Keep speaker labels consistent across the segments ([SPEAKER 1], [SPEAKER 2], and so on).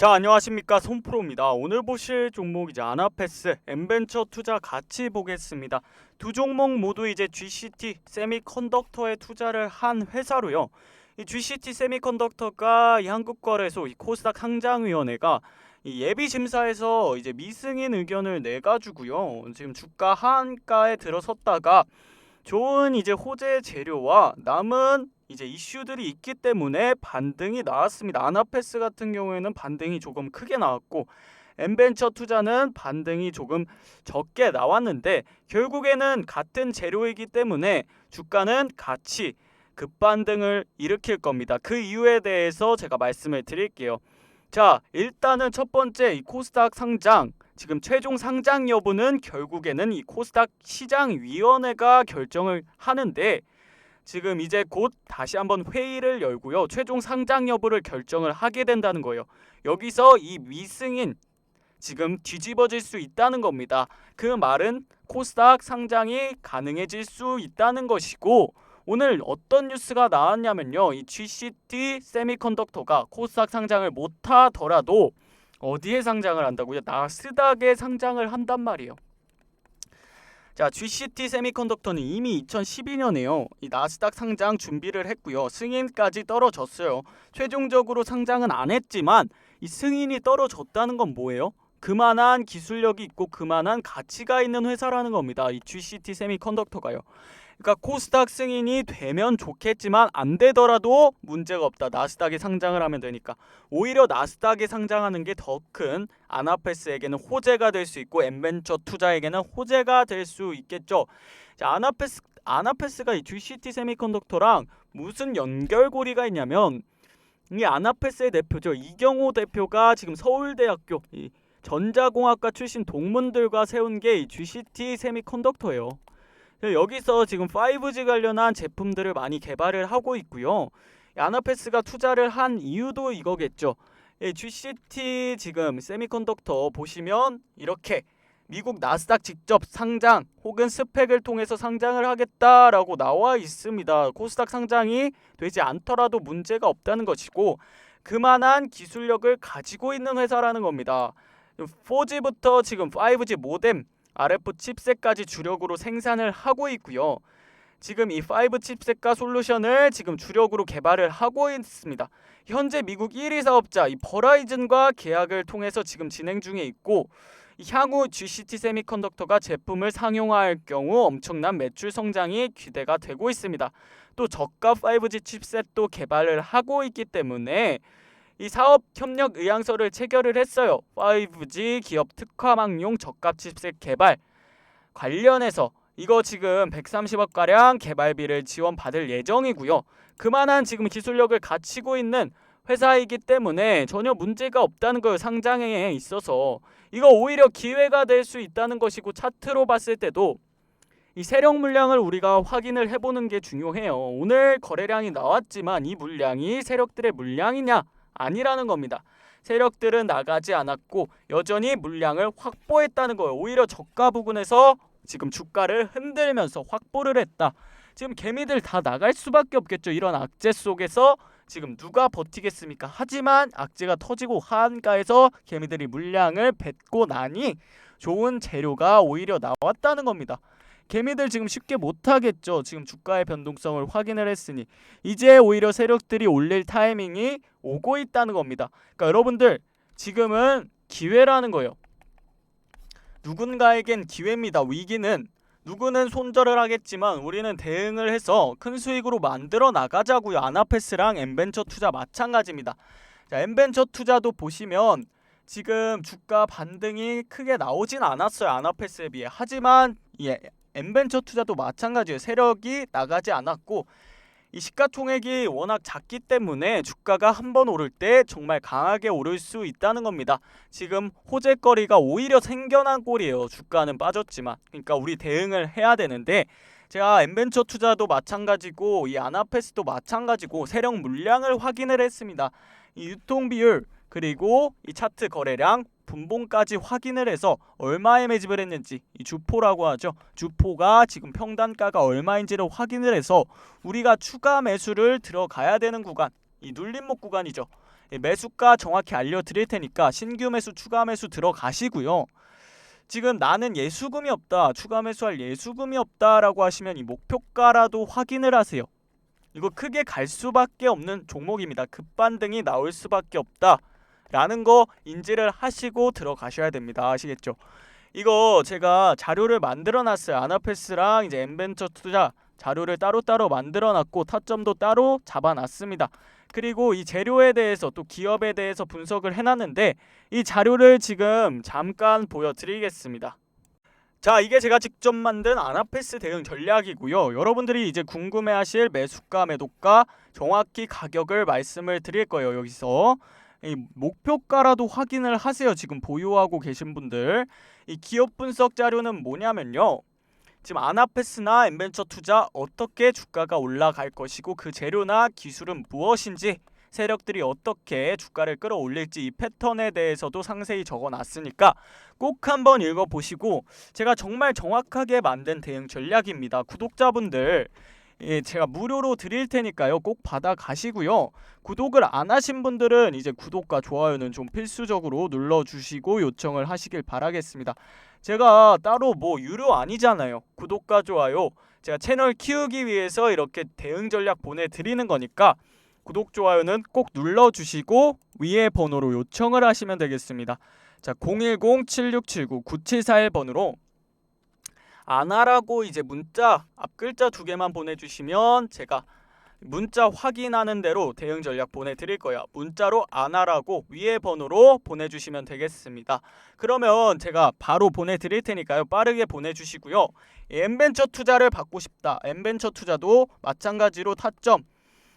[SPEAKER 1] 자 안녕하십니까 손프로입니다. 오늘 보실 종목이제 아나패스 엠벤처 투자 같이 보겠습니다. 두 종목 모두 이제 GCT 세미컨덕터에 투자를 한 회사로요. 이 GCT 세미컨덕터가 이 한국거래소 이 코스닥 상장위원회가 이 예비 심사에서 이제 미승인 의견을 내 가지고요. 지금 주가 하한가에 들어섰다가 좋은 이제 호재 재료와 남은 이제 이슈들이 있기 때문에 반등이 나왔습니다. 아나패스 같은 경우에는 반등이 조금 크게 나왔고 엠벤처 투자는 반등이 조금 적게 나왔는데 결국에는 같은 재료이기 때문에 주가는 같이 급반등을 일으킬 겁니다. 그 이유에 대해서 제가 말씀을 드릴게요. 자, 일단은 첫 번째 이 코스닥 상장 지금 최종 상장 여부는 결국에는 이 코스닥 시장위원회가 결정을 하는데 지금 이제 곧 다시 한번 회의를 열고요. 최종 상장 여부를 결정을 하게 된다는 거예요. 여기서 이 미승인 지금 뒤집어질 수 있다는 겁니다. 그 말은 코스닥 상장이 가능해질 수 있다는 것이고 오늘 어떤 뉴스가 나왔냐면요. 이 GCT 세미컨덕터가 코스닥 상장을 못 하더라도 어디에 상장을 한다고요? 나스닥에 상장을 한단 말이에요. 자, GCT 세미컨덕터는 이미 2012년에요. 이 나스닥 상장 준비를 했고요. 승인까지 떨어졌어요. 최종적으로 상장은 안 했지만 이 승인이 떨어졌다는 건 뭐예요? 그만한 기술력이 있고 그만한 가치가 있는 회사라는 겁니다. 이 GCT 세미컨덕터가요. 그러니까 코스닥 승인이 되면 좋겠지만 안 되더라도 문제가 없다. 나스닥에 상장을 하면 되니까. 오히려 나스닥에 상장하는 게 더 큰 아나페스에게는 호재가 될 수 있고 엠벤처 투자에게는 호재가 될 수 있겠죠. 자, 아나페스 아나페스가 이 GCT 세미컨덕터랑 무슨 연결고리가 있냐면 이 아나페스의 대표죠. 이경호 대표가 지금 서울대학교 이 전자공학과 출신 동문들과 세운 게 이 GCT 세미컨덕터예요. 여기서 지금 5G 관련한 제품들을 많이 개발을 하고 있고요. 아나페스가 투자를 한 이유도 이거겠죠. GCT 지금 세미컨덕터 보시면 이렇게 미국 나스닥 직접 상장 혹은 스펙을 통해서 상장을 하겠다라고 나와 있습니다. 코스닥 상장이 되지 않더라도 문제가 없다는 것이고 그만한 기술력을 가지고 있는 회사라는 겁니다. 4G부터 지금 5G 모뎀 RF 칩셋까지 주력으로 생산을 하고 있고요. 지금 이 5 칩셋과 솔루션을 지금 주력으로 개발을 하고 있습니다. 현재 미국 1위 사업자 이 버라이즌과 계약을 통해서 지금 진행 중에 있고 향후 GCT 세미컨덕터가 제품을 상용화할 경우 엄청난 매출 성장이 기대가 되고 있습니다. 또 저가 5G 칩셋도 개발을 하고 있기 때문에 이 사업 협력 의향서를 체결을 했어요. 5G 기업 특화망용 저가 칩셋 개발 관련해서 이거 지금 130억 가량 개발비를 지원받을 예정이고요. 그만한 지금 기술력을 갖추고 있는 회사이기 때문에 전혀 문제가 없다는 걸 상장에 있어서 이거 오히려 기회가 될 수 있다는 것이고 차트로 봤을 때도 이 세력 물량을 우리가 확인을 해보는 게 중요해요. 오늘 거래량이 나왔지만 이 물량이 세력들의 물량이냐 아니라는 겁니다. 세력들은 나가지 않았고 여전히 물량을 확보했다는 거예요. 오히려 저가 부근에서 지금 주가를 흔들면서 확보를 했다. 지금 개미들 다 나갈 수밖에 없겠죠. 이런 악재 속에서 지금 누가 버티겠습니까? 하지만 악재가 터지고 하한가에서 개미들이 물량을 뱉고 나니 좋은 재료가 오히려 나왔다는 겁니다. 개미들 지금 쉽게 못하겠죠. 지금 주가의 변동성을 확인을 했으니 이제 오히려 세력들이 올릴 타이밍이 오고 있다는 겁니다. 그러니까 여러분들 지금은 기회라는 거예요. 누군가에겐 기회입니다. 위기는 누구는 손절을 하겠지만 우리는 대응을 해서 큰 수익으로 만들어 나가자고요. 아나페스랑 엠벤처 투자 마찬가지입니다. 자, 엠벤처 투자도 보시면 지금 주가 반등이 크게 나오진 않았어요. 아나페스에 비해. 하지만 예, 엠벤처 투자도 마찬가지예요. 세력이 나가지 않았고 이 시가총액이 워낙 작기 때문에 주가가 한 번 오를 때 정말 강하게 오를 수 있다는 겁니다. 지금 호재거리가 오히려 생겨난 꼴이에요. 주가는 빠졌지만. 그러니까 우리 대응을 해야 되는데 제가 엠벤처 투자도 마찬가지고 이 아나페스도 마찬가지고 세력 물량을 확인을 했습니다. 이 유통 비율 그리고 이 차트 거래량 분봉까지 확인을 해서 얼마에 매집을 했는지 이 주포라고 하죠. 주포가 지금 평단가가 얼마인지를 확인을 해서 우리가 추가 매수를 들어가야 되는 구간 이 눌림목 구간이죠. 예, 매수가 정확히 알려드릴 테니까 신규 매수 추가 매수 들어가시고요. 지금 나는 예수금이 없다, 추가 매수할 예수금이 없다라고 하시면 이 목표가라도 확인을 하세요. 이거 크게 갈 수밖에 없는 종목입니다. 급반등이 나올 수밖에 없다 라는 거 인지를 하시고 들어가셔야 됩니다. 아시겠죠? 이거 제가 자료를 만들어 놨어요. 아나페스랑 이제 엠벤처 투자 자료를 따로따로 만들어 놨고 타점도 따로 잡아 놨습니다. 그리고 이 재료에 대해서 또 기업에 대해서 분석을 해 놨는데 이 자료를 지금 잠깐 보여 드리겠습니다. 자, 이게 제가 직접 만든 아나페스 대응 전략이고요. 여러분들이 이제 궁금해 하실 매수가, 매도가, 정확히 가격을 말씀을 드릴 거예요. 여기서 이 목표가라도 확인을 하세요. 지금 보유하고 계신 분들 이 기업 분석 자료는 뭐냐면요. 지금 아나페스나 엠벤처 투자 어떻게 주가가 올라갈 것이고 그 재료나 기술은 무엇인지 세력들이 어떻게 주가를 끌어올릴지 이 패턴에 대해서도 상세히 적어놨으니까 꼭 한번 읽어보시고 제가 정말 정확하게 만든 대응 전략입니다. 구독자분들 예, 제가 무료로 드릴 테니까요. 꼭 받아 가시고요. 구독을 안 하신 분들은 이제 구독과 좋아요는 좀 필수적으로 눌러 주시고 요청을 하시길 바라겠습니다. 제가 따로 뭐 유료 아니잖아요. 구독과 좋아요 제가 채널 키우기 위해서 이렇게 대응 전략 보내 드리는 거니까 구독 좋아요는 꼭 눌러 주시고 위에 번호로 요청을 하시면 되겠습니다. 자, 010-7679-9741 번호로 안하라고 이제 문자 앞 글자 두 개만 보내주시면 제가 문자 확인하는 대로 대응 전략 보내드릴 거예요. 문자로 안하라고 위에 번호로 보내주시면 되겠습니다. 그러면 제가 바로 보내드릴 테니까요. 빠르게 보내주시고요. 엠벤처 투자를 받고 싶다. 엠벤처 투자도 마찬가지로 타점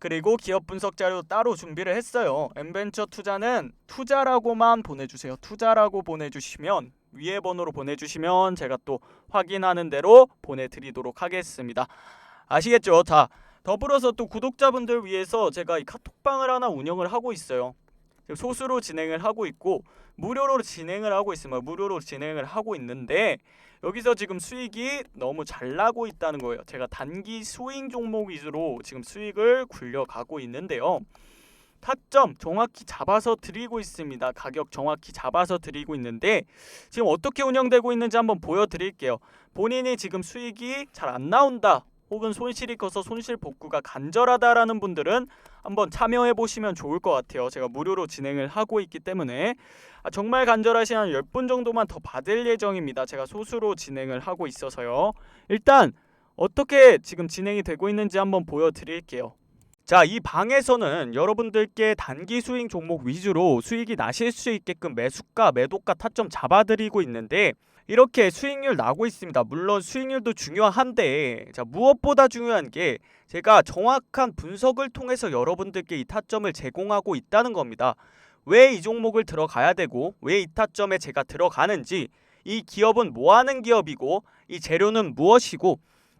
[SPEAKER 1] 그리고 기업 분석 자료 따로 준비를 했어요. 엠벤처 투자는 투자라고만 보내주세요. 투자라고 보내주시면 위에 번호로 보내주시면 제가 또 확인하는 대로 보내드리도록 하겠습니다. 아시겠죠? 자 더불어서 또 구독자분들 위해서 제가 이 카톡방을 하나 운영을 하고 있어요. 소수로 진행을 하고 있고 무료로 진행을 하고 있으면 무료로 진행을 하고 있는데 여기서 지금 수익이 너무 잘 나고 있다는 거예요. 제가 단기 스윙 종목 위주로 지금 수익을 굴려가고 있는데요. 타점 정확히 잡아서 드리고 있습니다. 가격 정확히 잡아서 드리고 있는데 지금 어떻게 운영되고 있는지 한번 보여드릴게요. 본인이 지금 수익이 잘 안 나온다. 혹은 손실이 커서 손실 복구가 간절하다라는 분들은 한번 참여해 보시면 좋을 것 같아요. 제가 무료로 진행을 하고 있기 때문에 아, 정말 간절하신 한 10분 정도만 더 받을 예정입니다. 제가 소수로 진행을 하고 있어서요. 일단 어떻게 지금 진행이 되고 있는지 한번 보여드릴게요. 자, 이 방에서는 여러분들께 단기 스윙 종목 위주로 수익이 나실 수 있게끔 매수가, 매도가 타점 잡아드리고 있는데 이렇게 수익률 나고 있습니다. 물론 수익률도 중요한데 자, 무엇보다 중요한 게 제가 정확한 분석을 통해서 여러분들께 이 타점을 제공하고 있다는 겁니다. 왜 이 종목을 들어가야 되고 왜 이 타점에 제가 들어가는지 이 기업은 뭐 하는 기업이고 이 재료는 무엇이고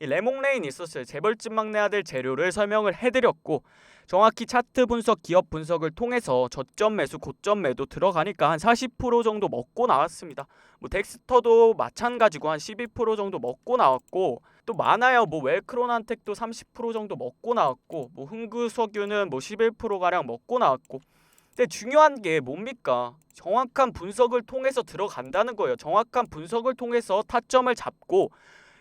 [SPEAKER 1] 레몽레인 있었어요. 재벌집 막내 아들 재료를 설명을 해드렸고 정확히 차트 분석, 기업 분석을 통해서 저점 매수, 고점 매도 들어가니까 한 40% 정도 먹고 나왔습니다. 뭐 덱스터도 마찬가지고 한 12% 정도 먹고 나왔고 또 많아요. 뭐 웰크론한텍도 30% 정도 먹고 나왔고 뭐 흥구석유는 뭐 11% 가량 먹고 나왔고 근데 중요한 게 뭡니까? 정확한 분석을 통해서 들어간다는 거예요. 정확한 분석을 통해서 타점을 잡고